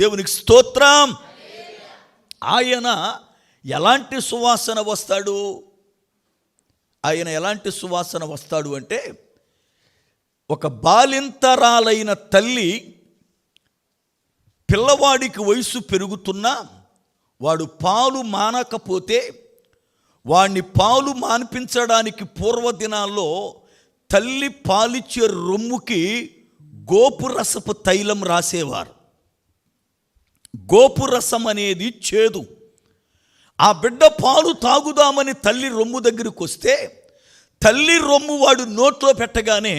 దేవునికి స్తోత్రం. ఆయన ఎలాంటి సువాసన వస్తాడు? ఆయన ఎలాంటి సువాసన వస్తాడు అంటే ఒక బాలింతరాలైన తల్లి పిల్లవాడికి వయసు పెరుగుతున్నా వాడు పాలు మానకపోతే వాడిని పాలు మాన్పించడానికి పూర్వదినాల్లో తల్లి పాలిచ్చే రొమ్ముకి గోపురసపు తైలం రాసేవారు. గోపురసం అనేది చేదు ఆ బిడ్డ పాలు తాగుదామని తల్లి రొమ్ము దగ్గరికి వస్తే తల్లి రొమ్ము వాడు నోట్లో పెట్టగానే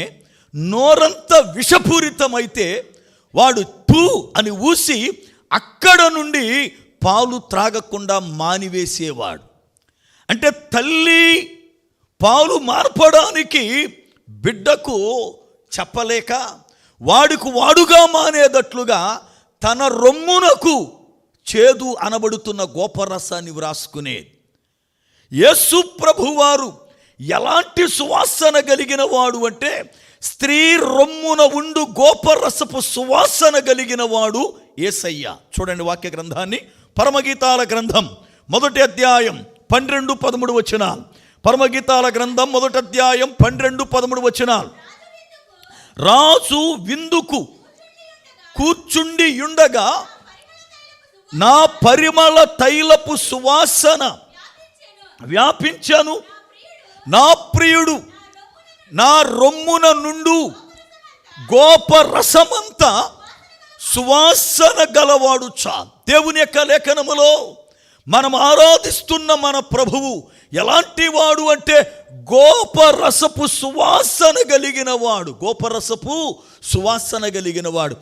నోరంతా విషపూరితమైతే వాడు తూ అని ఊసి అక్కడ నుండి పాలు త్రాగకుండా మానివేసేవాడు. అంటే తల్లి పాలు మార్పడానికి బిడ్డకు చెప్పలేక వాడికి వాడుగా మానేటట్లుగా తన రొమ్మునకు చేదు అనబడుతున్న గోపరసాన్ని వ్రాసుకునే. యేసు ప్రభువారు ఎలాంటి సువాసన కలిగిన వాడు అంటే స్త్రీ రొమ్మున ఉండు గోపరసపు సువాసన కలిగిన వాడు ఏసయ్య. చూడండి వాక్య గ్రంథాన్ని. పరమగీతాల గ్రంథం మొదటి అధ్యాయం పన్నెండు పదమూడు వచనాలు. పరమగీతాల గ్రంథం మొదటి అధ్యాయం పన్నెండు పదమూడు వచనాలు. రాజు విందుకు కూర్చుండి ఉండగా నా పరిమళ తైలపు సువాసన వ్యాపించాను. నా ప్రియుడు నా రొమ్మున నుండు గోప రసమంతా సువాసన గలవాడు చా. దేవుని యొక్క లేఖనములో మనం ఆరాధిస్తున్న మన ప్రభువు ఎలాంటి వాడు అంటే గోపరసపు సువాసన కలిగిన వాడు. గోపరసపు సువాసన కలిగిన వాడు.